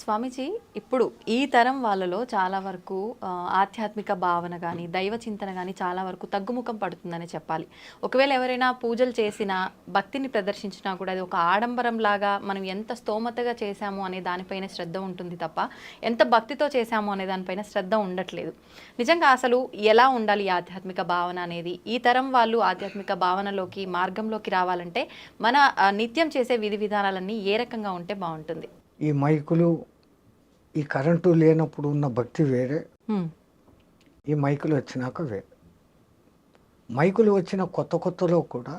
స్వామీజీ ఇప్పుడు ఈ తరం వాళ్ళలో చాలా వరకు ఆధ్యాత్మిక భావన కానీ దైవ చింతన కానీ చాలా వరకు తగ్గుముఖం పడుతుందని చెప్పాలి. ఒకవేళ ఎవరైనా పూజలు చేసినా భక్తిని ప్రదర్శించినా కూడా అది ఒక ఆడంబరం లాగా మనం ఎంత స్తోమతగా చేశాము అనే దానిపైన శ్రద్ధ ఉంటుంది తప్ప ఎంత భక్తితో చేశాము అనే దానిపైన శ్రద్ధ ఉండట్లేదు. నిజంగా అసలు ఎలా ఉండాలి ఆధ్యాత్మిక భావన అనేది? ఈ తరం వాళ్ళు ఆధ్యాత్మిక భావనలోకి మార్గంలోకి రావాలంటే మన నిత్యం చేసే విధి విధానాలన్నీ ఏ రకంగా ఉంటే బాగుంటుంది? ఈ మైకులు ఈ కరెంటు లేనప్పుడు ఉన్న భక్తి వేరే. ఈ మైకులు వచ్చినాక వేరే మైకులు వచ్చిన కొత్త కొత్తలో కూడా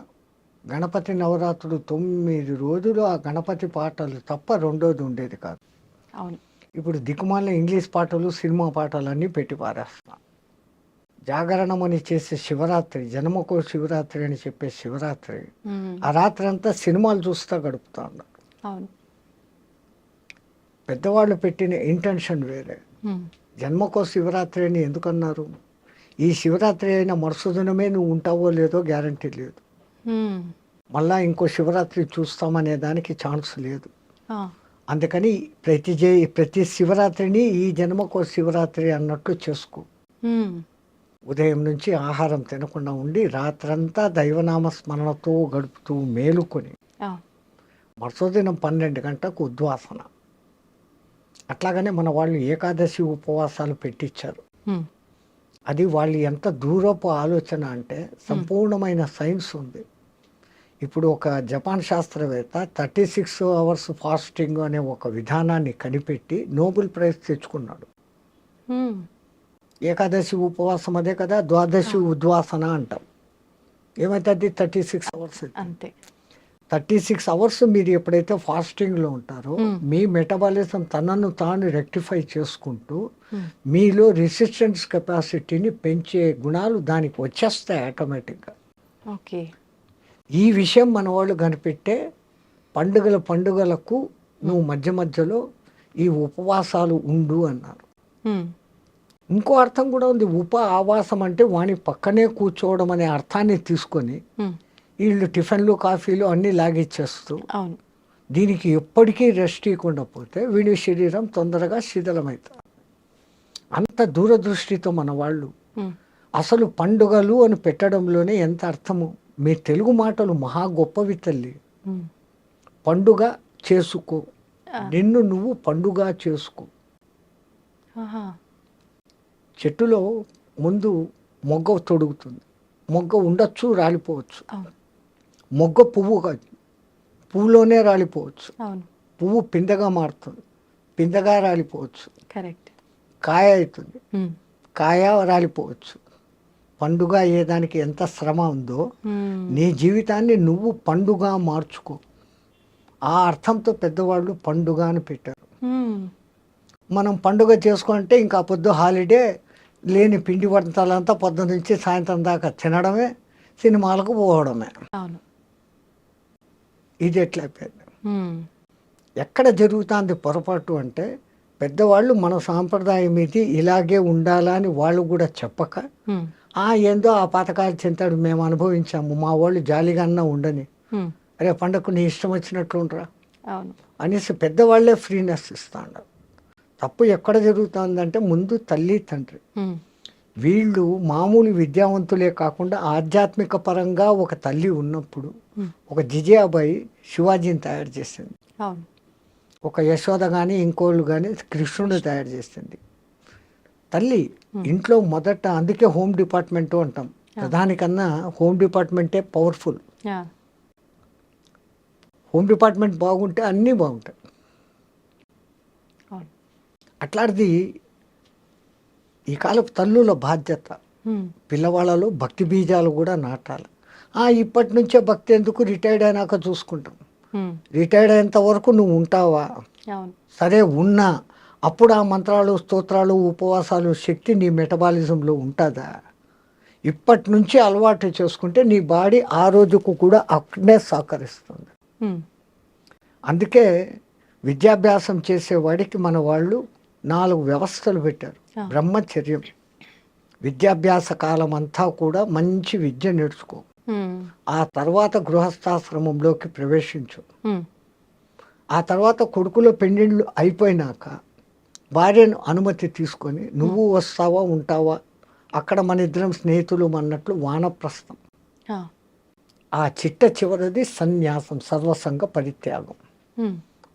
గణపతి నవరాత్రులు తొమ్మిది రోజులు ఆ గణపతి పాటలు తప్ప రెండోది ఉండేది కాదు. అవును. ఇప్పుడు దిక్కుమాల ఇంగ్లీష్ పాటలు సినిమా పాటలు అన్నీ పెట్టి పారేస్తున్నాం జాగరణం అని చేసే శివరాత్రి జన్మకో శివరాత్రి అని చెప్పే శివరాత్రి. ఆ రాత్రి అంతా సినిమాలు చూస్తూ గడుపుతా ఉన్నారు అవును. పెద్దవాళ్ళు పెట్టిన ఇంటెన్షన్ వేరే. జన్మకో శివరాత్రి అని ఎందుకన్నారు ఈ శివరాత్రి అయిన మరుసదినమే నువ్వు ఉంటావో లేదో గ్యారంటీ లేదు. మళ్ళా ఇంకో శివరాత్రి చూస్తామనే దానికి ఛాన్స్ లేదు. అందుకని ప్రతి జే ప్రతి శివరాత్రిని ఈ జన్మకో శివరాత్రి అన్నట్లు చేసుకో. ఉదయం నుంచి ఆహారం తినకుండా ఉండి రాత్రంతా దైవనామ స్మరణతో గడుపుతూ మేలుకొని. మరుసదినం పన్నెండు గంటలకు ఉద్వాసన అట్లాగనే మన వాళ్ళు ఏకాదశి ఉపవాసాలు పెట్టించారు. అది వాళ్ళు ఎంత దూరపు ఆలోచన అంటే సంపూర్ణమైన సైన్స్ ఉంది. ఇప్పుడు ఒక జపాన్ శాస్త్రవేత్త థర్టీ సిక్స్ అవర్స్ ఫాస్టింగ్ అనే ఒక విధానాన్ని కనిపెట్టి నోబెల్ ప్రైజ్ తెచ్చుకున్నాడు. ఏకాదశి ఉపవాసం అదే కదా ద్వాదశి ఉద్వాసన అంటాం. ఏమైతుంది? థర్టీ సిక్స్ అవర్స్ అంతే. థర్టీ సిక్స్ అవర్స్ మీరు ఎప్పుడైతే ఫాస్టింగ్లో ఉంటారో. మీ మెటబాలిజం తనను తాను రెక్టిఫై చేసుకుంటూ. మీలో రెసిస్టెన్స్ కెపాసిటీని పెంచే గుణాలు దానికి వచ్చేస్తాయి ఆటోమేటిక్గా ఓకే ఈ విషయం మన వాళ్ళు కనిపెట్టే పండుగల పండుగలకు నువ్వు మధ్య మధ్యలో ఈ ఉపవాసాలు ఉండు అన్నారు. ఇంకో అర్థం కూడా ఉంది ఉప ఆవాసం అంటే వాని పక్కనే కూర్చోవడం అనే అర్థాన్ని తీసుకొని. వీళ్ళు టిఫిన్లు కాఫీలు అన్నీ లాగిచ్చేస్తూ అవును. దీనికి ఎప్పటికీ రెస్ట్ ఇవ్వకుండా పోతే వీడి శరీరం తొందరగా శిథిలమవుతుంది అంత దూరదృష్టితో మన వాళ్ళు. అసలు పండుగలు అని పెట్టడంలోనే ఎంత అర్థము? మీ తెలుగు మాటలు మహా గొప్పవి తల్లి. పండుగ చేసుకో. నిన్ను నువ్వు పండుగ చేసుకో. చెట్టులో ముందు మొగ్గ తొడుగుతుంది. మొగ్గ ఉండొచ్చు రాలిపోవచ్చు. మొగ్గ పువ్వు కాదు పువ్వులోనే రాలిపోవచ్చు. పువ్వు పిందగా మారుతుంది. పిందగా రాలిపోవచ్చు. కరెక్ట్. కాయ అవుతుంది. కాయ రాలిపోవచ్చు. పండుగ అయ్యేదానికి ఎంత శ్రమ ఉందో. నీ జీవితాన్ని నువ్వు పండుగ మార్చుకో. ఆ అర్థంతో పెద్దవాళ్ళు పండుగ అని పెట్టారు. మనం పండుగ చేసుకుంటే ఇంకా పొద్దు హాలిడే లేని పిండి వంటలంతా పొద్దు నుంచి సాయంత్రం దాకా తినడమే సినిమాలకు పోవడమే. అవును. ఇది ఎట్లయిపోయింది హ్మ్. ఎక్కడ జరుగుతుంది పొరపాటు అంటే పెద్దవాళ్ళు మన సాంప్రదాయం ఇది ఇలాగే ఉండాలా అని వాళ్ళు కూడా చెప్పక. ఆ ఏందో ఆ పథకాలు చింతాడు మేము అనుభవించాము మా వాళ్ళు జాలిగా అన్నా ఉండని. అరే పండగకు నీ ఇష్టం వచ్చినట్లు ఉండరా అనేసి పెద్దవాళ్ళే ఫ్రీనెస్ ఇస్తాడు తప్పు ఎక్కడ జరుగుతుందంటే ముందు తల్లి తండ్రి. వీళ్ళు మామూలు విద్యావంతులే కాకుండా ఆధ్యాత్మిక పరంగా ఒక తల్లి ఉన్నప్పుడు. ఒక జిజియాబాయి శివాజీని తయారు చేసింది. ఒక యశోద కానీ ఇంకోళ్ళు కానీ కృష్ణుడు తయారు చేసింది. తల్లి ఇంట్లో మొదట అందుకే హోమ్ డిపార్ట్మెంట్ అంటాం. దానికన్నా హోమ్ డిపార్ట్మెంటే పవర్ఫుల్. హోమ్ డిపార్ట్మెంట్ బాగుంటే అన్నీ బాగుంటాయి. అట్లాంటిది ఈ కాలపు తల్లుల బాధ్యత. పిల్లవాళ్ళలో భక్తి బీజాలు కూడా నాటాలి. ఆ, ఇప్పటి నుంచే భక్తి ఎందుకు రిటైర్డ్ అయినాక చూసుకుంటాం. రిటైర్డ్ అయ్యేంత వరకు నువ్వు ఉంటావా? సరే ఉన్నా. అప్పుడు ఆ మంత్రాలు స్తోత్రాలు ఉపవాసాలు శక్తి నీ మెటబాలిజంలో ఉంటుందా? ఇప్పటి నుంచి అలవాటు చేసుకుంటే నీ బాడీ ఆ రోజుకు కూడా అక్కడే సహకరిస్తుంది. అందుకే విద్యాభ్యాసం చేసేవాడికి మన వాళ్ళు నాలుగు వ్యవస్థలు పెట్టారు. బ్రహ్మచర్యం విద్యాభ్యాస కాలం అంతా కూడా మంచి విద్య నేర్చుకో. ఆ తర్వాత గృహస్థాశ్రమంలోకి ప్రవేశించు. ఆ తర్వాత కొడుకులో పెండిండ్లు అయిపోయినాక భార్యను అనుమతి తీసుకొని నువ్వు వస్తావా ఉంటావా అక్కడ మన ఇద్దరం స్నేహితులు అన్నట్లు వానప్రస్థం ఆ. చిట్ట చివరిది సన్యాసం సర్వసంగ పరిత్యాగం.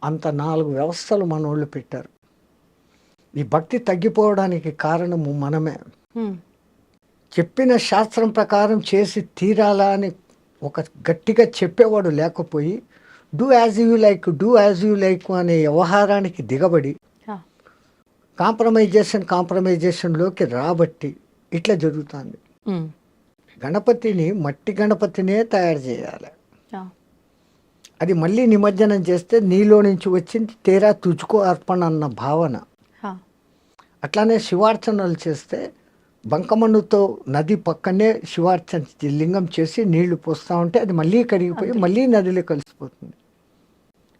అంత నాలుగు వ్యవస్థలు మనోళ్ళు పెట్టారు ఈ భక్తి తగ్గిపోవడానికి కారణము మనమే. చెప్పిన శాస్త్రం ప్రకారం చేసి తీరాలా అని ఒక గట్టిగా చెప్పేవాడు లేకపోయి do as you like do as you like అనే వ్యవహారానికి దిగబడి. కాంప్రమైజేషన్ కాంప్రమైజేషన్లోకి రాబట్టి ఇట్లా జరుగుతుంది. గణపతిని మట్టి గణపతినే తయారు చేయాలి. అది మళ్ళీ నిమజ్జనం చేస్తే నీలో నుంచి వచ్చింది తేరా తుచుకో అర్పణ అన్న భావన. అట్లానే శివార్చనలు చేస్తే బంకమన్నుతో నది పక్కనే శివార్చన లింగం చేసి నీళ్ళు పోస్తూ ఉంటే అది మళ్ళీ కరిగిపోయి మళ్ళీ నదిలో కలిసిపోతుంది.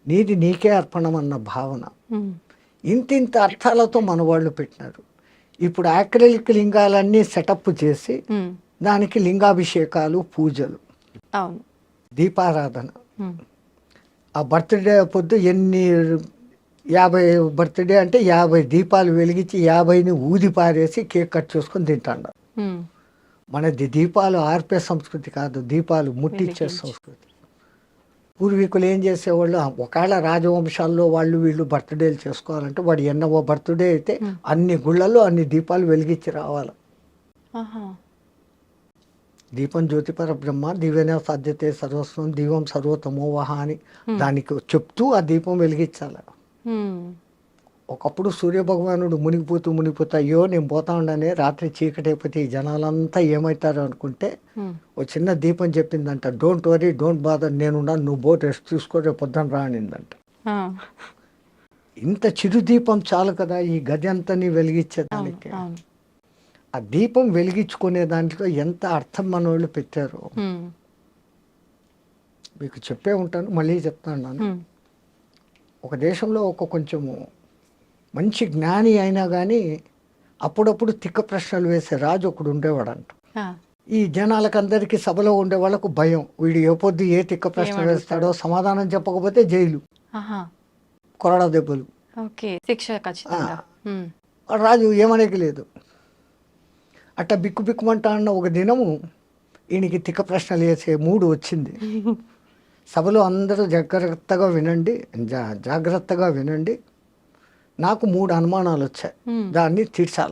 నీది నీకే అర్పణం అన్న భావన. ఇంతింత అర్థాలతో మన వాళ్ళు పెట్టినారు. ఇప్పుడు యాక్రిలిక్ లింగాలన్నీ సెటప్ చేసి. దానికి లింగాభిషేకాలు పూజలు. దీపారాధన. ఆ బర్త్డే పొద్దు ఎన్ని యాభై బర్త్డే అంటే యాభై దీపాలు వెలిగించి యాభైని ఊది పారేసి కేక్ కట్ చేసుకొని తింటాడు. మనది దీపాలు ఆర్పే సంస్కృతి కాదు దీపాలు ముట్టించే. సంస్కృతి పూర్వీకులు ఏం చేసేవాళ్ళు ఒకవేళ రాజవంశాల్లో వాళ్ళు వీళ్ళు బర్త్డేలు చేసుకోవాలంటే వాడు ఎన్నవో బర్త్డే అయితే అన్ని గుళ్ళల్లో అన్ని దీపాలు వెలిగించి రావాలి. దీపం జ్యోతిపర బ్రహ్మ దివ్యనే సాధ్యతే సర్వస్వం దీపం సర్వతమోవహ అని దానికి చెప్తూ ఆ దీపం వెలిగించాలి. ఒకప్పుడు సూర్యభగవానుడు మునిగిపోతూ మునిగిపోతా అయ్యో నేను పోతా ఉండనే రాత్రి చీకటి అయిపోతే ఈ జనాలంతా ఏమవుతారు అనుకుంటే. ఓ చిన్న దీపం చెప్పిందంట డోంట్ వరీ డోంట్ బాదర్ నేనున్నాను నువ్వు బోట్ రెస్ట్ తీసుకో రేపు పొద్దున రా అనిందంట. ఇంత చిరు దీపం చాలు కదా ఈ గది అంతని వెలిగించేదానికి ఆ దీపం వెలిగించుకునే దాంట్లో ఎంత అర్థం మన వాళ్ళు పెట్టారో. మీకు చెప్పే ఉంటాను మళ్ళీ చెప్తాను. ఒక దేశంలో ఒక కొంచెము మంచి జ్ఞాని అయినా కానీ అప్పుడప్పుడు తిక్క ప్రశ్నలు వేసే రాజు ఒకడు ఉండేవాడంట. ఈ జనాలకందరికీ సభలో ఉండే వాళ్ళకు భయం. వీడు ఏ పొద్దు ఏ తిక్క ప్రశ్న. వేస్తాడో సమాధానం చెప్పకపోతే జైలు. కొరడా దెబ్బలు. రాజు ఏమనేకి లేదు. అట్ట బిక్కు బిక్కుమంటా అన్న ఒక దినము ఈయనకి తిక్క ప్రశ్నలు వేసే మూడు వచ్చింది. సభలో అందరూ జాగ్రత్తగా వినండి జా జాగ్రత్తగా వినండి. నాకు మూడు అనుమానాలు వచ్చాయి. దాన్ని తీర్చాల.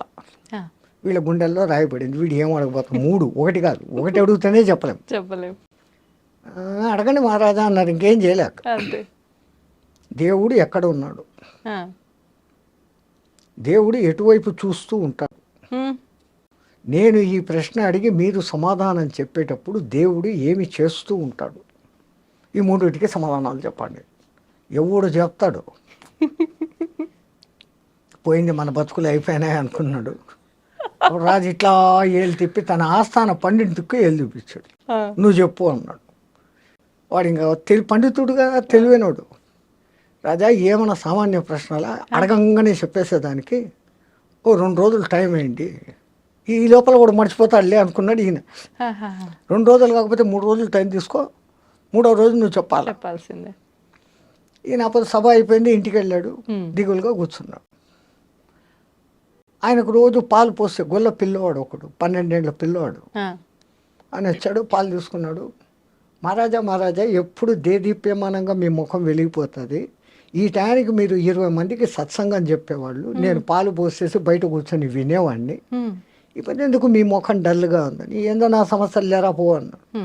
వీళ్ళ గుండెల్లో రాయబడింది వీడు ఏం అడగబోతుంది మూడు. ఒకటి కాదు. ఒకటి అడుగుతూనే చెప్పలేం. చెప్పలేం. "ఆ, అడగండి మహారాజా అన్నారు. ఇంకేం చేయలేక. దేవుడు ఎక్కడ ఉన్నాడు. దేవుడు ఎటువైపు చూస్తూ ఉంటాడు. నేను ఈ ప్రశ్న అడిగి మీరు సమాధానం చెప్పేటప్పుడు దేవుడు ఏమి చేస్తూ ఉంటాడు? ఈ మూడింటికి సమాధానాలు చెప్పండి. ఎవడు చెప్తాడు? పోయింది మన బతుకులు అయిపోయినాయి అనుకున్నాడు. అప్పుడు రాజు ఇట్లా ఏళ్ళు తిప్పి తన ఆస్థాన పండితుకు ఏళ్ళు చూపించాడు. నువ్వు చెప్పు అన్నాడు. వాడు ఇంకా తెలి పండితుడుగా తెలివైనోడు. రాజా ఏమన్నా సామాన్య ప్రశ్నల అడగంగానే చెప్పేసేదానికి ఓ రెండు రోజులు టైం అయింది. ఈ లోపల కూడా మర్చిపోతాడులే అనుకున్నాడు ఈయన. రెండు రోజులు కాకపోతే మూడు రోజులు టైం తీసుకో. మూడో రోజు నువ్వు చెప్పాలి? చెప్పాల్సిందే. ఈయన అప్పుడు సభ అయిపోయింది ఇంటికి వెళ్ళాడు. దిగులుగా కూర్చున్నాడు. ఆయనకు రోజు పాలు పోస్తే గొల్ల పిల్లవాడు ఒకడు పన్నెండేళ్ళ పిల్లవాడు. అని వచ్చాడు పాలు తీసుకున్నాడు. మహారాజా మహారాజా ఎప్పుడు దేదీప్యమానంగా మీ ముఖం వెలిగిపోతుంది? ఈ టయానికి మీరు ఇరవై మందికి సత్సంగం చెప్పేవాళ్ళు. నేను పాలు పోసేసి బయట కూర్చొని వినేవాడిని. ఇప్పుడు ఎందుకు మీ ముఖం డల్గా ఉందని? ఏందో నా సమస్యలు లేరా పో అన్నాడు.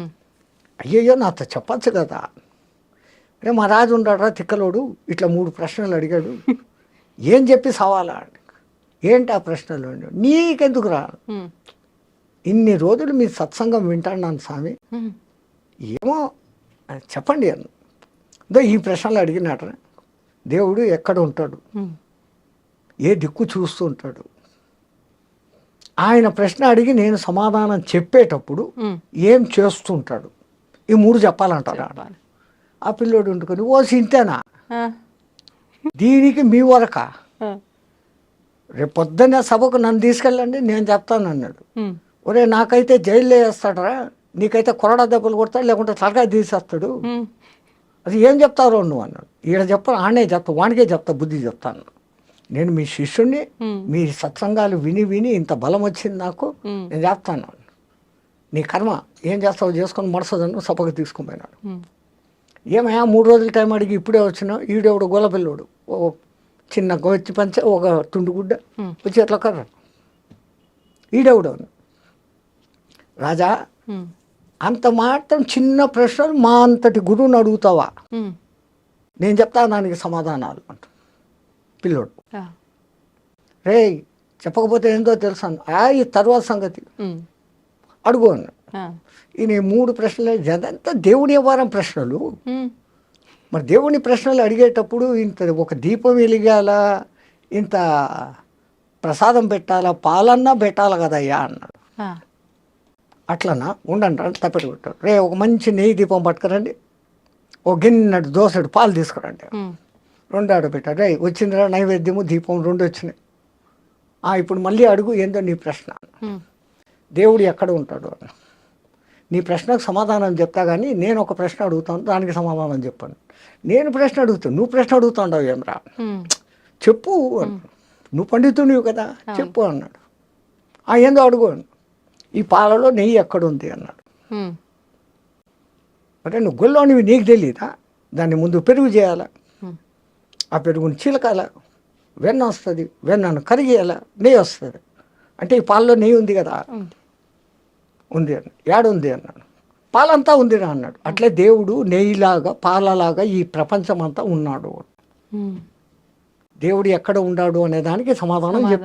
అయ్యయ్యో నాతో చెప్పచ్చు కదా. రే మా రాజు ఉన్నాడా తిక్కలోడు. ఇట్లా మూడు ప్రశ్నలు అడిగాడు. ఏం చెప్పి సవాలా? ఏంటి ఆ ప్రశ్నలు? అన్నాడు. నీకెందుకు రా ఉమ్. ఇన్ని రోజులు మీ సత్సంగం వింటాను స్వామి. ఏమో చెప్పండి అన్న. ఈ ప్రశ్నలు అడిగినట దేవుడు ఎక్కడ ఉంటాడు. ఏ దిక్కు చూస్తూ ఉంటాడు? ఆయన ప్రశ్న అడిగి నేను సమాధానం చెప్పేటప్పుడు. ఏం చేస్తుంటాడు ఈ మూడు చెప్పాలంటారా చెప్పాలి. ఆ పిల్లోడు వండుకొని ఓ సింతేనా. దీనికి మీ వరక. రేపు పొద్దున్నే సభకు నన్ను తీసుకెళ్ళండి నేను చెప్తాను అన్నాడు. ఒరే నాకైతే జైల్లో వేస్తాడరా నీకైతే కొరడా దెబ్బలు కొడతాడు లేకుంటే తలకాయ తీసేస్తాడు. అది ఏం చెప్తారో నువ్వు? అన్నాడు. ఈడ చెప్పను ఆడనే చెప్తా వానికే చెప్తా బుద్ధి చెప్తాను నేను మీ శిష్యుణ్ణి మీ సత్సంగాలు విని విని ఇంత బలం వచ్చింది నాకు నేను చెప్తాను నీ కర్మ ఏం చేస్తావు చేసుకొని మరుసదను సభకు తీసుకుని పోయినాడు. ఉమ్, ఏమయ్యా మూడు రోజుల టైం అడిగి ఇప్పుడే వచ్చినావు ఈడెవడు గోలపిల్లోడు ఓ చిన్న గొచ్చి పంచ ఒక తుండుగుడ్డ వచ్చి ఎట్లా కర్ర. ఈడెవడు? రాజా అంత మాత్రం చిన్న ప్రశ్నలు మా అంతటి గురువుని అడుగుతావా? నేను చెప్తా దానికి సమాధానాలు అంట. పిల్లోడు. రే చెప్పకపోతే ఏందో తెలుసాను ఆ ఈ తర్వాత సంగతి. అడుగు ఈ మూడు ప్రశ్నలు అదంతా దేవుని వ్యవహారం ప్రశ్నలు. మరి దేవుని ప్రశ్నలు అడిగేటప్పుడు ఇంత ఒక దీపం వెలిగాలా ఇంత ప్రసాదం పెట్టాలా పాలన్నా పెట్టాలి కదయ్యా అన్నాడు. అట్లనా? ఉండండి అని తప్పెట్టు పెట్టాడు రే ఒక మంచి నెయ్యి దీపం పట్టుకురండి. ఒక గిన్నెడు దోసెడు పాలు తీసుకురండి. రెండు ఆడ పెట్టాడు. రే వచ్చిందిరా నైవేద్యము దీపం రెండు వచ్చినాయి. ఇప్పుడు మళ్ళీ అడుగు ఏందో నీ ప్రశ్న. దేవుడు ఎక్కడ ఉంటాడు అని. నీ ప్రశ్నకు సమాధానం చెప్తా కానీ నేను ఒక ప్రశ్న అడుగుతాను దానికి సమాధానం చెప్పాను. నేను ప్రశ్న అడుగుతాను నువ్వు ప్రశ్న అడుగుతావు ఏమరా చెప్పు. నువ్వు పండితునివి కదా చెప్పు అన్నాడు. ఆ ఏందో అడుగు. ఈ పాలలో నెయ్యి ఎక్కడుంది అన్నాడు. అంటే నువ్వు గొల్లోనివి నీకు తెలియదా దాన్ని ముందు పెరుగు చేయాలా. ఆ పెరుగుని చీలకాల. వెన్న వస్తుంది వెన్నను కరిగేయాల నెయ్యి వస్తుంది. అంటే ఈ పాలలో నెయ్యి ఉంది కదా. ఉంది. అని ఏడుంది అన్నాడు. పాలంతా ఉందిరా అన్నాడు. అట్లే దేవుడు నెయ్యిలాగా పాలలాగా ఈ ప్రపంచం అంతా ఉన్నాడు దేవుడు ఎక్కడ ఉన్నాడు అనే దానికి సమాధానం దొరికింది.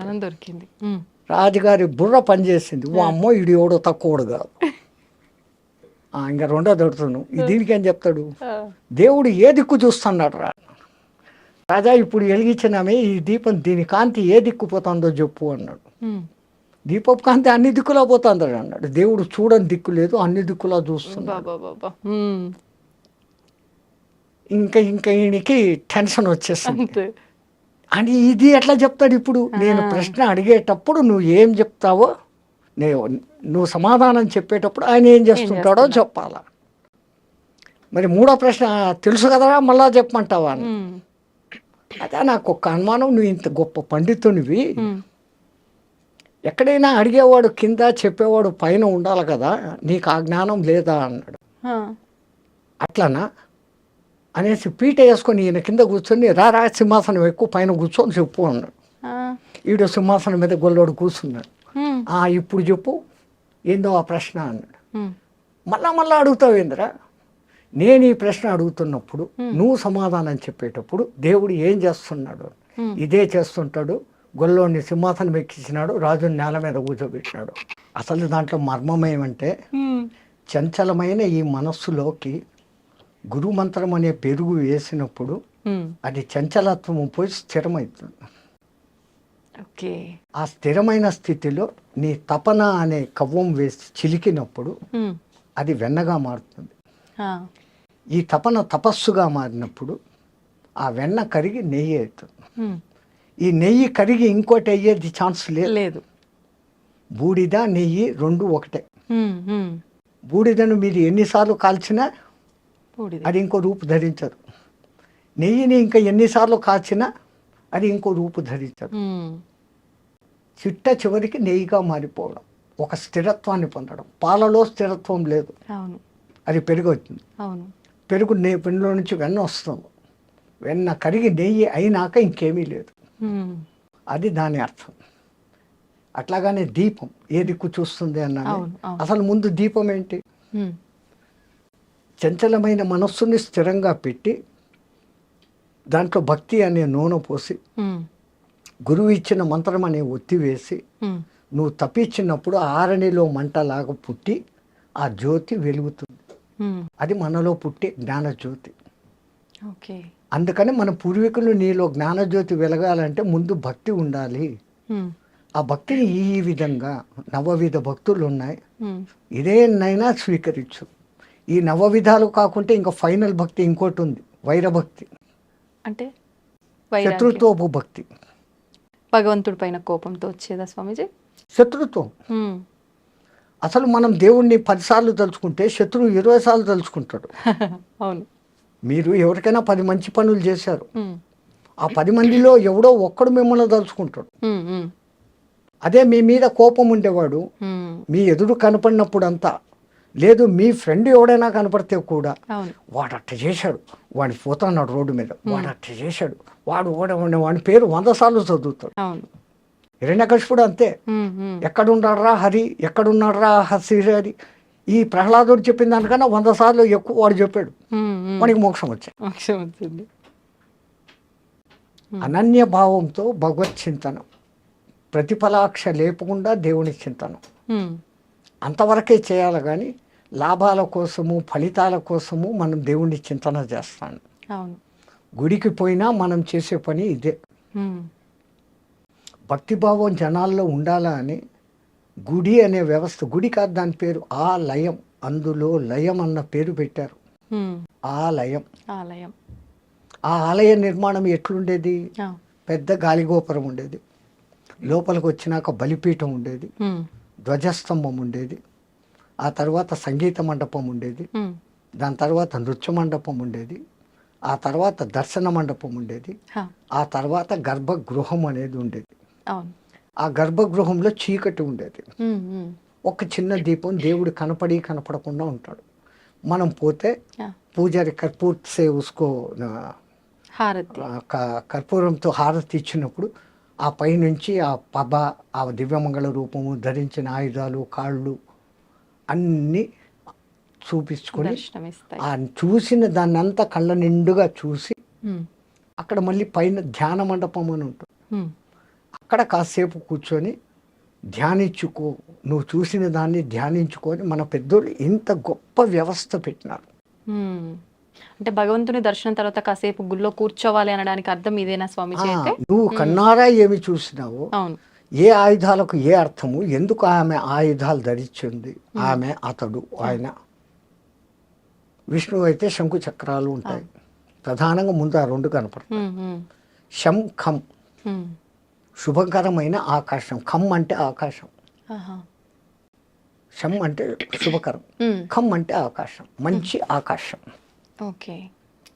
రాజుగారి బుర్ర పనిచేసింది. ఓ అమ్మో ఇడు ఎవడో తక్కువడు కాదు. ఆ, ఇంకా రెండో దొరుకుతున్నాను దీనికి ఏం చెప్తాడు? దేవుడు ఏ దిక్కు చూస్తున్నాడు రా రాజా ఇప్పుడు వెలిగించినామే ఈ దీపం దీని కాంతి ఏ దిక్కు పోతుందో చెప్పు అన్నాడు. దీపపు కాంతి అన్ని దిక్కులా పోతుంది అన్నాడు. దేవుడు చూడని దిక్కు లేదు అన్ని దిక్కులా చూస్తున్నాడు. ఇంకా ఇంకా ఈయనకి టెన్షన్ వచ్చేసింది. అంతే. అని ఇది ఎట్లా చెప్తాడు ఇప్పుడు? నేను ప్రశ్న అడిగేటప్పుడు నువ్వు ఏం చెప్తావో నేను నువ్వు సమాధానం చెప్పేటప్పుడు ఆయన ఏం చేస్తుంటాడో చెప్పాలా? మరి మూడో ప్రశ్న తెలుసు కదరా మళ్ళా చెప్పమంటావా? అదే నాకు ఒక అనుమానం నువ్వు ఇంత గొప్ప పండితునివి. ఎక్కడైనా అడిగేవాడు కింద చెప్పేవాడు పైన ఉండాలి కదా నీకు ఆ జ్ఞానం లేదా అన్నాడు. అట్లనా? అనేసి పీట వేసుకొని ఈయన కింద కూర్చొని రా రా సింహాసనం ఎక్కువ పైన కూర్చొని చెప్పు అన్నాడు. ఈడు సింహాసనం మీద గొల్లోడు కూర్చున్నాడు. ఇప్పుడు చెప్పు ఏందో ఆ ప్రశ్న అన్నాడు. మళ్ళా మళ్ళా అడుగుతావు ఏందిరా? నేను ఈ ప్రశ్న అడుగుతున్నప్పుడు నువ్వు సమాధానం చెప్పేటప్పుడు దేవుడు ఏం చేస్తున్నాడు. ఇదే చేస్తుంటాడు గొల్లోని సింహాసనం ఎక్కించినాడు. రాజుని నేల మీద కూర్చోబెట్టినాడు. అసలు దాంట్లో మర్మం ఏమంటే చంచలమైన ఈ మనస్సులోకి గురుమంత్రం అనే పెరుగు వేసినప్పుడు అది చంచలత్వం పోయి స్థిరమవుతుంది ఓకే. ఆ స్థిరమైన స్థితిలో నీ తపన అనే కవ్వం వేసి చిలికినప్పుడు అది వెన్నగా మారుతుంది. ఈ తపన తపస్సుగా మారినప్పుడు ఆ వెన్న కరిగి నెయ్యి అవుతుంది. ఈ నెయ్యి కరిగి ఇంకోటి అయ్యేది ఛాన్స్ లేదు. బూడిద నెయ్యి రెండు ఒకటే. బూడిదను మీరు ఎన్నిసార్లు కాల్చినా అది ఇంకో రూపు ధరించదు. నెయ్యిని ఇంకా ఎన్నిసార్లు కాల్చినా అది ఇంకో రూపు ధరించదు. చిట్ట చివరికి నెయ్యిగా మారిపోవడం ఒక స్థిరత్వాన్ని పొందడం. పాలలో స్థిరత్వం లేదు. అది పెరుగు అవుతుంది అవును. పెరుగు నెయ్యి పెన్నులో నుంచి వెన్న వస్తుంది. వెన్న కరిగి నెయ్యి అయినాక ఇంకేమీ లేదు. అది దాని అర్థం. అట్లాగానే దీపం ఏ దిక్కు చూస్తుంది అన్నాను? అవును. అసలు ముందు దీపం ఏంటి? చంచలమైన మనస్సుని స్థిరంగా పెట్టి దాంట్లో భక్తి అనే నూనె పోసి గురువు ఇచ్చిన మంత్రం అనే ఒత్తి వేసి నువ్వు తప్పించినప్పుడు ఆరణిలో మంటలాగా పుట్టి ఆ జ్యోతి వెలుగుతుంది. అది మనలో పుట్టే జ్ఞానజ్యోతి. ఓకే. అందుకని మన పూర్వీకులు నీలో జ్ఞానజ్యోతి వెలగాలంటే ముందు భక్తి ఉండాలి. ఆ భక్తిని ఈ విధంగా నవవిధ భక్తులు ఉన్నాయి ఇదేనైనా స్వీకరించు. ఈ నవ విధాలు కాకుంటే ఇంకా ఫైనల్ భక్తి ఇంకోటి ఉంది వైరభక్తి. అంటే శత్రుత్వపు భక్తి. భగవంతుడి పైన కోపంతో వచ్చేదా స్వామీజీ? శత్రుత్వం. అసలు మనం దేవుణ్ణి పదిసార్లు తలుచుకుంటే శత్రువు ఇరవై సార్లు తలుచుకుంటాడు. అవును. మీరు ఎవరికైనా పది మంచి పనులు చేశారు. ఆ పది మందిలో ఎవడో ఒక్కడు మిమ్మల్ని తలుచుకుంటాడు. అదే మీ మీద కోపం ఉండేవాడు. మీ ఎదురు కనపడినప్పుడు అంతా లేదు మీ ఫ్రెండ్ ఎవడైనా కనపడితే కూడా వాడు అట్ట చేశాడు. వాడిని పోతున్నాడు రోడ్డు మీద. వాడు అట్ట చేశాడు. వాడు ఓడ వాడి పేరు వంద సార్లు చదువుతాడు. హిరణ్యకశిపుడు అంతే. ఉమ్, ఎక్కడున్నాడ్రా హరి? ఎక్కడున్నాడ్రా హరి? ఈ ప్రహ్లాదుడు చెప్పిన దానికన్నా వంద సార్లు ఎక్కువ వాడు చెప్పాడు. వాడికి మోక్షం వచ్చాయి మోక్షం వచ్చింది. అనన్య భావంతో భగవత్ చింతనం. ప్రతిఫలాక్ష లేపకుండా దేవుని చింతనం. అంతవరకే చేయాలి కానీ లాభాల కోసము ఫలితాల కోసము మనం దేవుణ్ణి చింతన చేస్తాం. అవును. గుడికి పోయినా మనం చేసే పని ఇదే. భక్తిభావం జనాల్లో ఉండాలా అని గుడి అనే వ్యవస్థ గుడి కాదు దాని పేరు ఆ లయం అందులో లయం అన్న పేరు పెట్టారు. ఆ లయం. ఆలయం ఆ ఆలయ నిర్మాణం ఎట్లుండేది? పెద్ద గాలిగోపురం ఉండేది. లోపలికి వచ్చినాక బలిపీఠం ఉండేది. ధ్వజస్తంభం ఉండేది. ఆ తర్వాత సంగీత మండపం ఉండేది. దాని తర్వాత నృత్య మండపం ఉండేది. ఆ తర్వాత దర్శన మండపం ఉండేది. ఆ తర్వాత గర్భగృహం అనేది ఉండేది. అవును. ఆ గర్భగృహంలో చీకటి ఉండేది. ఒక చిన్న దీపం దేవుడు కనపడి కనపడకుండా ఉంటాడు. మనం పోతే పూజారి కర్పూర్ సే ఉస్కో ఆ, హారతి. ఆ, క- కర్పూరంతో హారతి ఇచ్చినప్పుడు ఆ పైనుంచి ఆ పబ ఆ దివ్యమంగళ రూపము ధరించిన ఆయుధాలు కాళ్ళు అన్నీ చూపించుకొని ఆ చూసిన దాన్నంతా కళ్ళ నిండుగా చూసి అక్కడ మళ్ళీ పైన ధ్యాన మండపం అని ఉంటుంది. అక్కడ కాసేపు కూర్చొని ధ్యానించుకో నువ్వు చూసిన దాన్ని ధ్యానించుకొని మన పెద్దోళ్ళు ఇంత గొప్ప వ్యవస్థ పెట్టినారు. అంటే భగవంతుని దర్శనం తర్వాత కాసేపు గుళ్ళో కూర్చోవాలి అనడానికి అర్థం ఇదేనా అయితే? నువ్వు కన్నారా ఏమి చూసినావో? ఏ ఆయుధాలకు ఏ అర్థము? ఎందుకు ఆమె ఆయుధాలు ధరించింది? ఆమె అతడు ఆయన. విష్ణువు అయితే శంకు చక్రాలు ఉంటాయి. ప్రధానంగా ముందు ఆ రెండు కనపడతాయి. ఉమ్, ఉమ్, శం ఖం. ఉమ్, శుభకరమైన ఆకాశం. ఖం అంటే ఆకాశం. శం అంటే శుభకరం. ఖం అంటే ఆకాశం. మంచి ఆకాశం. ఓకే.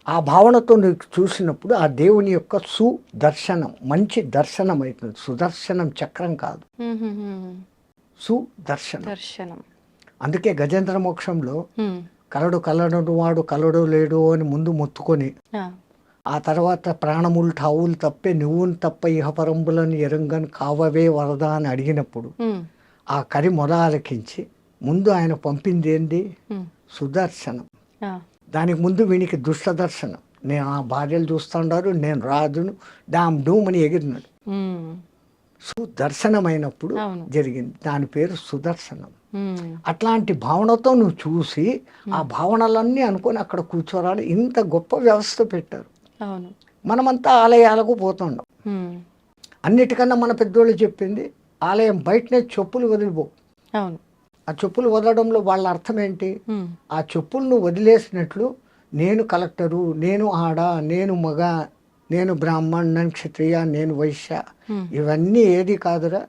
ఆ భావనతో నీకు చూసినప్పుడు ఆ దేవుని యొక్క సుదర్శనం మంచి దర్శనం అవుతుంది. సుదర్శనం చక్రం కాదు. సుదర్శనం. దర్శనం. అందుకే గజేంద్ర మోక్షంలో కలడు కలడు వాడు కలడు లేడు అని ముందు మొత్తుకొని ఆ, తర్వాత ప్రాణములు ఠావులు తప్పే నువ్వును తప్ప ఇహపరంబులను ఎరంగని కావవే వరద అని అడిగినప్పుడు ఆ కరి మొర ఆలకించి ముందు ఆయన పంపింది ఏంది? సుదర్శనం. దానికి ముందు వీనికి దుష్ట దర్శనం నేను ఆ భార్యలు చూస్తుండారు నేను రాజును డామ్ డూమ్ అని ఎగిరినాడు. సుదర్శనమైనప్పుడు. జరిగింది. దాని పేరు సుదర్శనం. అట్లాంటి భావనతో నువ్వు చూసి ఆ భావనలన్నీ అనుకొని అక్కడ కూర్చోరాని ఇంత గొప్ప వ్యవస్థ పెట్టారు. అవును. మనమంతా ఆలయాలకు పోతుండం. అన్నిటికన్నా మన పెద్దోళ్ళు చెప్పింది ఆలయం బయటనే చెప్పులు వదిలిపో. అవును. ఆ చెప్పులు వదలడంలో వాళ్ళ అర్థం ఏంటి? ఆ చెప్పులను వదిలేసినట్లు నేను కలెక్టరు నేను ఆడ నేను మగ నేను బ్రాహ్మణ్ నేను క్షత్రియ నేను వైశ్య. ఇవన్నీ ఏది కాదురా.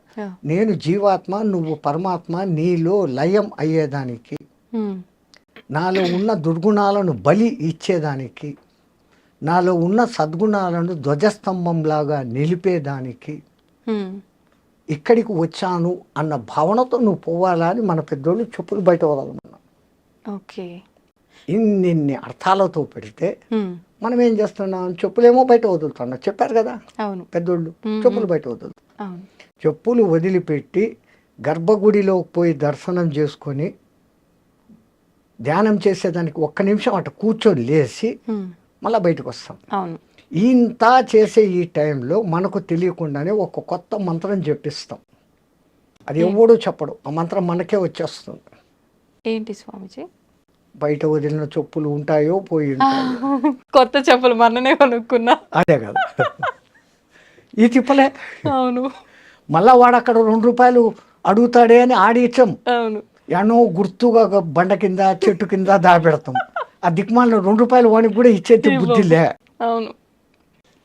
నేను జీవాత్మ నువ్వు పరమాత్మ నీలో లయం అయ్యేదానికి. నాలో ఉన్న దుర్గుణాలను బలి ఇచ్చేదానికి. నాలో ఉన్న సద్గుణాలను ధ్వజస్తంభంలాగా నిలిపేదానికి ఇక్కడికి వచ్చాను అన్న భావనతో నువ్వు పోవాలా అని మన పెద్దోళ్ళు చెప్పులు బయట వదలమన్నాం ఓకే. ఇన్నిన్ని అర్థాలతో పెడితే మనం ఏం చేస్తున్నాం? చెప్పులేమో బయట వదులుతున్నాం చెప్పారు కదా? అవును. పెద్దోళ్ళు. చెప్పులు బయట వదులు చెప్పులు వదిలిపెట్టి గర్భగుడిలోకి పోయి దర్శనం చేసుకొని ధ్యానం చేసేదానికి ఒక్క నిమిషం అటు కూర్చొని లేచి మళ్ళీ బయటకు వస్తాం అవును. ఇంత చేసే ఈ టైంలో మనకు తెలియకుండానే ఒక కొత్త మంత్రం చెప్పిస్తాం అది ఎవడూ చెప్పడు. ఆ మంత్రం మనకే వచ్చేస్తుంది. ఏంటి స్వామిజీ? బయట వదిలిన చెప్పులు ఉంటాయో పోయి ఉంటాయో. కొత్త చెప్పులు మొన్ననే కొనుక్కున్నా. అదే కదా. ఈ తిప్పలే. అవును. మళ్ళా వాడు అక్కడ రెండు రూపాయలు అడుగుతాడే అని ఆడి ఇచ్చాం అవును. ఎన్నో గుర్తుగా ఒక బండ కింద చెట్టు కింద దాపెడతాం ఆ దిక్మాలిన రెండు రూపాయలు వాడికి కూడా ఇచ్చేది బుద్ధిలే అవును.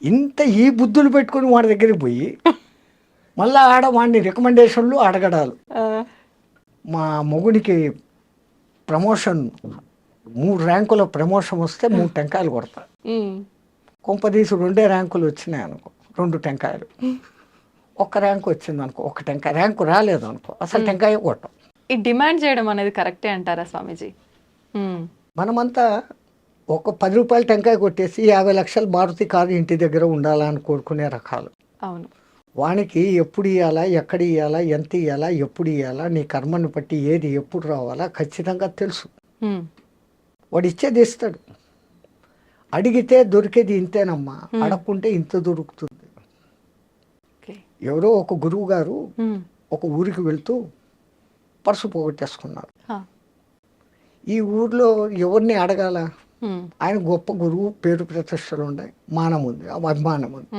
ఇంత ఈ బుద్ధులు పెట్టుకొని వాడి దగ్గరికి పోయి మళ్ళా ఆడ వాడిని రికమెండేషన్లు అడగడాలు. మా మొగుడికి ప్రమోషన్ మూడు ర్యాంకుల ప్రమోషన్ వస్తే మూడు టెంకాయలు కొడతా. కొంపదీసి రెండే ర్యాంకులు వచ్చినాయి అనుకో రెండు టెంకాయలు. ఒక్క ర్యాంకు వచ్చింది అనుకో ఒక టెంకాయ. ర్యాంకు రాలేదు అనుకో అసలు టెంకాయ కొట్టం. ఈ డిమాండ్ చేయడం అనేది కరెక్టే అంటారా స్వామీజీ. మనమంతా ఒక పది రూపాయల టెంకాయ కొట్టేసి యాభై లక్షల మారుతి కారు ఇంటి దగ్గర ఉండాలని కోరుకునే రకాలు. అవును. వానికి ఎప్పుడు ఇవ్వాలా ఎక్కడ ఇవ్వాలా ఎంత ఇవ్వాలా ఎప్పుడు ఇవ్వాలా నీ కర్మని బట్టి ఏది ఎప్పుడు రావాలా ఖచ్చితంగా తెలుసు. వాడు ఇచ్చేది ఇస్తాడు. అడిగితే దొరికేది ఇంతేనమ్మా. అడగకుంటే ఇంత దొరుకుతుంది. ఎవరో ఒక గురువు గారు. ఒక ఊరికి వెళ్తూ పర్సు పోగొట్టేసుకున్నారు. ఈ ఊర్లో ఎవరిని అడగాల. ఆయన గొప్ప గురువు పేరు ప్రతిష్టలు ఉన్నాయి మానం ఉంది అభిమానం ఉంది.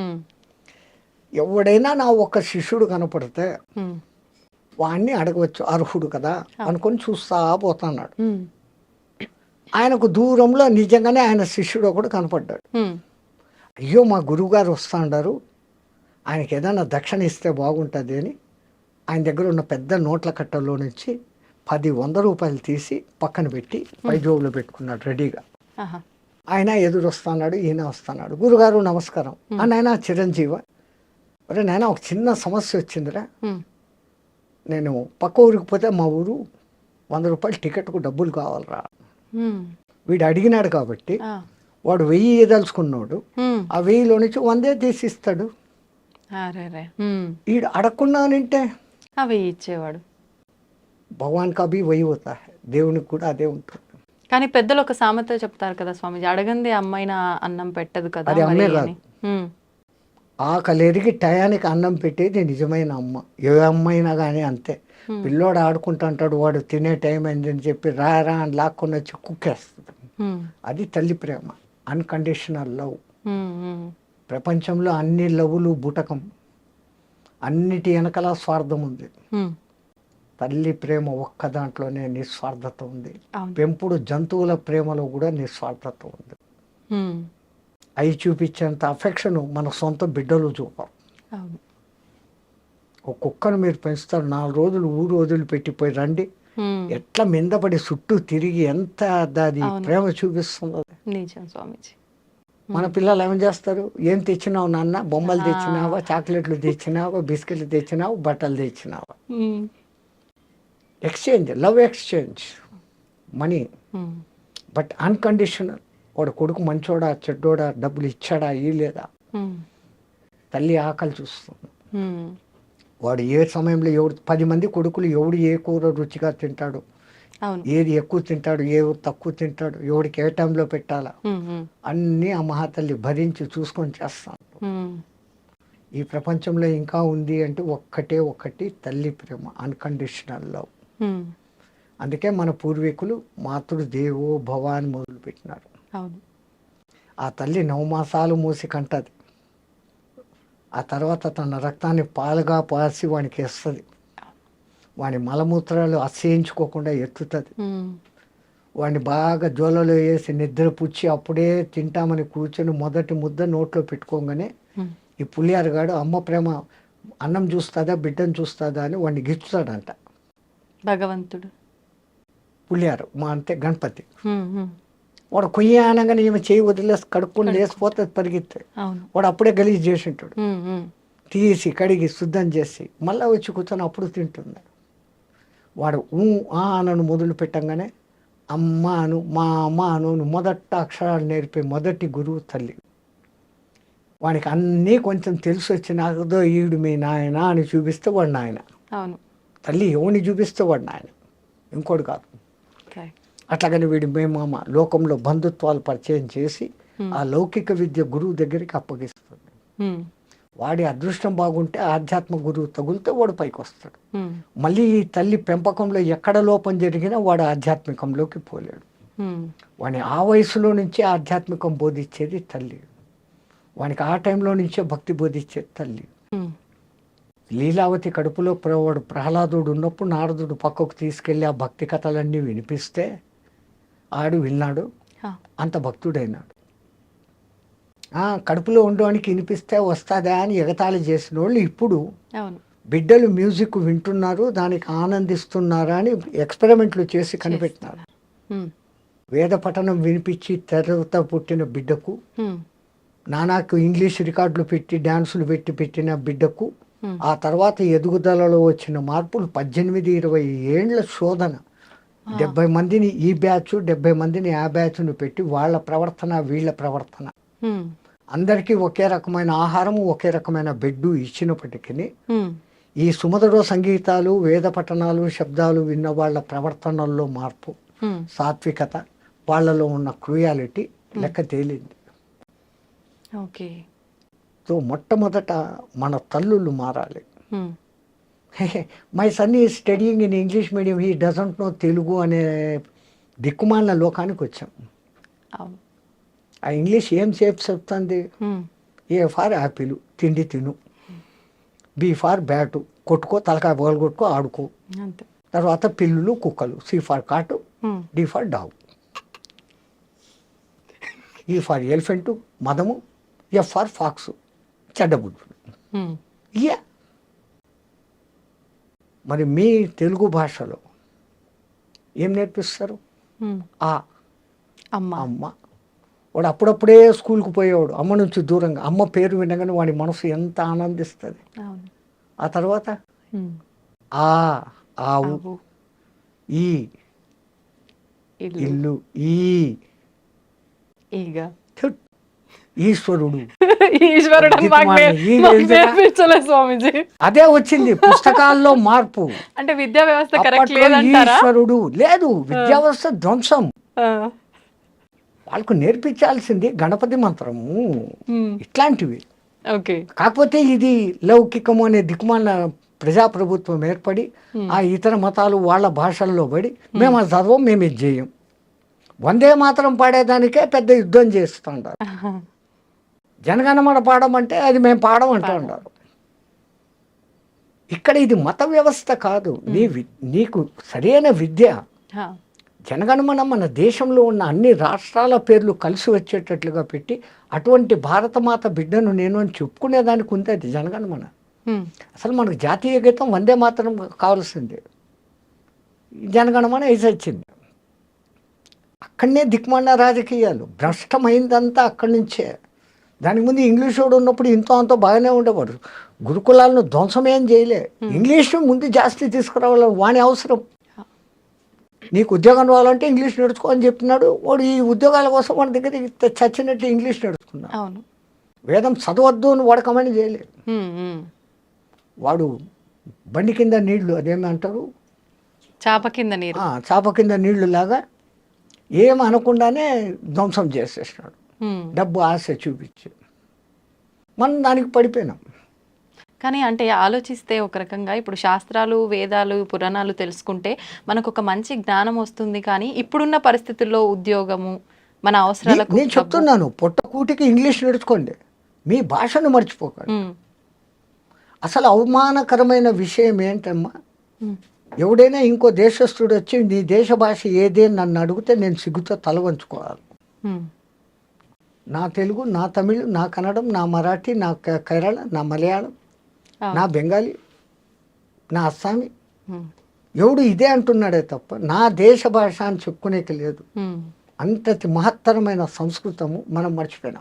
ఎవడైనా నా ఒక్క శిష్యుడు కనపడితే. వాడిని అడగవచ్చు అర్హుడు కదా అనుకొని చూస్తా పోతున్నాడు. ఆయనకు దూరంలో నిజంగానే ఆయన శిష్యుడు ఒకడు కనపడ్డాడు. అయ్యో మా గురువుగారు వస్తాండారు ఆయనకి ఏదైనా దక్షిణ ఇస్తే బాగుంటుంది అని ఆయన దగ్గర ఉన్న పెద్ద నోట్ల కట్టలో నుంచి పది వంద రూపాయలు తీసి పక్కన పెట్టి పై జోబులో పెట్టుకున్నాడు రెడీగా. ఆయన ఎదురు వస్తున్నాడు ఈయన వస్తున్నాడు గురుగారు నమస్కారం ఆ నాయన చిరంజీవ అరే నాయన ఒక చిన్న సమస్య వచ్చిందిరా. నేను పక్క ఊరికి పోతే మా ఊరు వంద రూపాయలు టికెట్కు డబ్బులు కావాలరా. వీడు అడిగినాడు కాబట్టి. వాడు వెయ్యి ఇదలుచుకున్నాడు ఉమ్. ఆ వెయ్యిలో నుంచి వందే తీసి ఇస్తాడు అరే రే ఉమ్. వీడు అడగకున్నానంటే అవి ఇచ్చేవాడు భగవాన్ కా భీ వహి దేవునికి కూడా అదే ఉంటుంది. కానీ పెద్దలు ఒక సామెత చెప్తారు కదా స్వామిజీ అడగంది అమ్మాయిన అన్నం పెట్టదు కదా అది అమ్మే కాదు. టయానికి అన్నం పెట్టేది నిజమైన అమ్మ. ఏ అమ్మైనా కానీ అంతే. పిల్లోడు ఆడుకుంటుంటాడు వాడు తినే టైం అయిందని చెప్పి రా రా అని లాక్కొని వచ్చి కుక్కేస్తుంది. అది తల్లి ప్రేమ అన్కండిషనల్ లవ్ ప్రపంచంలో అన్ని లవ్లు బుటకం. అన్నిటి వెనకలా స్వార్థం ఉంది. తల్లి ప్రేమ ఒక్క దాంట్లోనే నిస్వార్థత ఉంది. పెంపుడు జంతువుల ప్రేమలో కూడా నిస్వార్థత ఉంది. అవి చూపించేంత అఫెక్షన్ మన సొంత బిడ్డలు చూపరు ఒక కుక్కను మీరు పెంచుతారు నాలుగు రోజులు ఊరు వదిలిపెట్టిపోయి రండి. ఉమ్. ఎట్లా మిందపడి చుట్టూ తిరిగి ఎంత దాని. ప్రేమ చూపిస్తుందో. నిజం స్వామీజీ. మన పిల్లలు ఏం చేస్తారు? ఏం తెచ్చినావు నాన్న? బొమ్మలు తెచ్చినావా? చాక్లెట్లు తెచ్చినావా? బిస్కెట్లు తెచ్చినావు? బట్టలు తెచ్చినావా. Exchange love exchange money. But unconditional వాడు కొడుకు మంచోడా చెడ్డోడా డబ్బులు ఇచ్చాడా ఈ లేదా ఉమ్. తల్లి ఆకలి చూస్తుంది ఉమ్. వాడు ఏ సమయంలో ఎవడు పది మంది కొడుకులు ఎవడు ఏ కూర రుచిగా తింటాడు ఏది ఎక్కువ తింటాడు ఏ తక్కువ తింటాడు ఎవడికి ఏ టైంలో పెట్టాలా. ఉమ్. అన్నీ ఆ మహాతల్లి భరించి చూసుకొని చేస్తాను. ఈ ప్రపంచంలో ఇంకా ఉంది అంటే ఒక్కటే ఒక్కటి తల్లి ప్రేమ అన్కండిషనల్ లవ్. అందుకే మన పూర్వీకులు మాతృ దేవో భవ అని మొదలుపెట్టినారు. అవును. ఆ తల్లి నవమాసాలు మూసి కంటది. ఆ తర్వాత తన రక్తాన్ని పాలుగా పాసి వానికి వేస్తుంది వాని మలమూత్రాలు అసహించుకోకుండా ఎత్తుతుంది. వాడిని బాగా జోలలో వేసి నిద్ర పుచ్చి అప్పుడే తింటామని కూర్చొని మొదటి ముద్ద నోట్లో పెట్టుకోగానే. ఈ పులియారగాడు అమ్మ ప్రేమ అన్నం చూస్తుందా బిడ్డను చూస్తుందా? అని వాడిని గిచ్చుతాడంట. భగవంతుడు. పులియారు మా అంటే గణపతి. వాడు కొయ్య అనగానే ఈమె చేయి వదిలేసి కడుక్కొని లేసిపోతే పరిగెత్తాడు వాడు అప్పుడే గలీజ్ చేసి ఉంటాడు. తీసి కడిగి శుద్ధం చేసి మళ్ళీ వచ్చి కూర్చొని అప్పుడు తింటుంది. వాడు ఊ ఆ అనను మొదలు పెట్టంగానే అమ్మ అను మా అమ్మ అను అని మొదట అక్షరాలు నేర్పే మొదటి గురువు తల్లి. వానికి అన్నీ కొంచెం తెలిసి వచ్చినాకదో ఈడు మీ నాయన అని చూపిస్తే వాడు నాయన. అవును. తల్లి ఎవరిని చూపిస్తే వాడు నాయన? ఇంకోటి కాదు. అట్లాగని వీడి మేమామ లోకంలో బంధుత్వాలు పరిచయం చేసి ఆ లౌకిక విద్య గురువు దగ్గరికి అప్పగిస్తుంది. ఉమ్. వాడి అదృష్టం బాగుంటే ఆధ్యాత్మ గురువు తగులితే వాడు పైకి వస్తాడు ఉమ్. మళ్ళీ ఈ తల్లి పెంపకంలో ఎక్కడ లోపం జరిగినా వాడు ఆధ్యాత్మికంలోకి పోలేడు. వాని ఆ వయసులో నుంచే ఆధ్యాత్మికం బోధించేది తల్లి. వానికి ఆ టైంలో నుంచే భక్తి బోధించేది తల్లి. లీలావతి కడుపులో ప్ర- వాడు ప్రహ్లాదుడు ఉన్నప్పుడు నారదుడు పక్కకు తీసుకెళ్ళి ఆ భక్తి కథలన్నీ వినిపిస్తే ఆడు విన్నాడు. అంత భక్తుడైనాడు ఆ, కడుపులో ఉండడానికి వినిపిస్తే వస్తుందా అని ఎగతాళి చేసిన వాళ్ళు ఇప్పుడు బిడ్డలు మ్యూజిక్ వింటున్నారు దానికి ఆనందిస్తున్నారా అని ఎక్స్పెరిమెంట్లు చేసి కనిపెట్టినారు. వేద పఠనం వినిపించి తెరత పుట్టిన బిడ్డకు. నానాకు ఇంగ్లీష్ రికార్డులు పెట్టి డ్యాన్సులు పెట్టి పెట్టిన బిడ్డకు. ఆ తర్వాత ఎదుగుదలలో వచ్చిన మార్పులు పద్దెనిమిది ఇరవై ఏండ్ల శోధన డెబ్బై మందిని ఈ బ్యాచ్ డెబ్బై మందిని ఆ బ్యాచ్ను పెట్టి వాళ్ళ ప్రవర్తన వీళ్ళ ప్రవర్తన. అందరికీ ఒకే రకమైన ఆహారము ఒకే రకమైన బెడ్డు ఇచ్చినప్పటికీ. ఈ సుమధుర సంగీతాలు వేద పఠనాలు శబ్దాలు విన్న వాళ్ళ ప్రవర్తనల్లో మార్పు. సాత్వికత వాళ్ళలో ఉన్న క్రూయాలిటీ లెక్క తేలింది ఓకే సో మొట్టమొదట మన తల్లులు మారాలి. My son is studying in English medium he doesn't know Telugu అనే దిక్కుమాలిన లోకానికి వచ్చాం. ఆ ఇంగ్లీష్ ఏం సేపు చెప్తుంది. ఏ ఫార్ యాపిల్ తిండి తిను. బి ఫార్ బ్యాటు కొట్టుకో తలకాయ బోలు కొట్టుకో ఆడుకో తర్వాత పిల్లులు కుక్కలు C for cat. D for dog. E for elephant మదము F for fox. చెడ్డబుద్ధుడు. ఇయా మరి మీ తెలుగు భాషలో ఏం నేర్పిస్తారు. ఆ. అమ్మ. అమ్మ. వాడు అప్పుడప్పుడే స్కూల్కి పోయేవాడు అమ్మ నుంచి దూరంగా. అమ్మ పేరు వినగానే వాడి మనసు ఎంత ఆనందిస్తుంది. ఆ తర్వాత. ఆ ఆవు. ఈ. ఇల్లు. ఈ. ఈగ. ఈశ్వరుడు. స్వామీజీ. అదే వచ్చింది పుస్తకాల్లో మార్పు. అంటే విద్యా వ్యవస్థ ఈశ్వరుడు లేదు విద్యా వ్యవస్థ ధ్వంసం. వాళ్ళకు నేర్పించాల్సింది గణపతి మంత్రము. ఇట్లాంటివి. ఓకే. కాకపోతే ఇది లౌకికము అనే దిక్కుమాల ప్రజాప్రభుత్వం ఏర్పడి ఆ ఇతర మతాలు వాళ్ళ భాషల్లో పడి మేము అది చదవం మేము ఇది చేయం. వందే మాత్రం పాడేదానికే పెద్ద యుద్ధం చేస్తుంటారు. జనగణమన పాడమంటే అది మేము పాడం అంటూ ఉంటారు ఇక్కడ ఇది మత వ్యవస్థ కాదు. నీ వి- నీకు సరైన విద్య. జనగణమన మన దేశంలో ఉన్న అన్ని రాష్ట్రాల పేర్లు కలిసి వచ్చేటట్లుగా పెట్టి అటువంటి భారతమాత బిడ్డను నేను అని చెప్పుకునేదానికి ఉంది అది జనగణమన. అసలు మనకు జాతీయ గీతం వందే మాత్రం కావాల్సిందే. జనగణమన వేసి వచ్చింది. అక్కడనే దిక్మాల రాజకీయాలు. భ్రష్టమైందంతా అక్కడి నుంచే. దానికి ముందు ఇంగ్లీష్ వాడు ఉన్నప్పుడు ఇంతో అంతో బాగానే ఉండేవాడు. గురుకులాలను ధ్వంసం ఏం చేయలే ఇంగ్లీష్ ముందు జాస్తి తీసుకురావాలి వాని అవసరం. నీకు ఉద్యోగం రావాలంటే ఇంగ్లీష్ నేర్చుకో అని చెప్పినాడు వాడు ఈ ఉద్యోగాల కోసం వాడి దగ్గర చచ్చినట్టు ఇంగ్లీష్ నేర్చుకున్నాడు అవును. వేదం చదవద్దు అని వాడకమని. హ్మ్. వాడు బండి కింద నీళ్ళు అదేమి అంటారు చాప కింద నీరు. ఆ, చాప కింద నీళ్ళు లాగా ఏం అనకుండానే ధ్వంసం చేసేసినాడు. డబ్బు ఆశ చూపించి. మనం దానికి పడిపోయినాం. కానీ అంటే ఆలోచిస్తే ఒక రకంగా ఇప్పుడు శాస్త్రాలు వేదాలు పురాణాలు తెలుసుకుంటే మనకు ఒక మంచి జ్ఞానం వస్తుంది కానీ ఇప్పుడున్న పరిస్థితుల్లో ఉద్యోగము మన అవసరాలకు నేను చెప్తున్నాను పొట్టకూటికి ఇంగ్లీష్ నేర్చుకోండి. మీ భాషను మర్చిపోకండి. హ్మ్. అసలు అవమానకరమైన విషయం ఏంటమ్మా? హ్మ్. ఎవడైనా ఇంకో దేశస్థుడు వచ్చి నీ దేశ భాష ఏదే? నన్ను అడిగితే నేను సిగ్గుతో తల వంచుకోవాలి. నా తెలుగు నా తమిళ్ నా కన్నడం నా మరాఠీ నా కేరళ నా మలయాళం. నా బెంగాలీ నా అస్సామీ. ఎవడు ఇదే అంటున్నాడే తప్ప నా దేశ భాష అని చెప్పుకునేకి లేదు. అంతటి మహత్తరమైన సంస్కృతము మనం మర్చిపోయినాం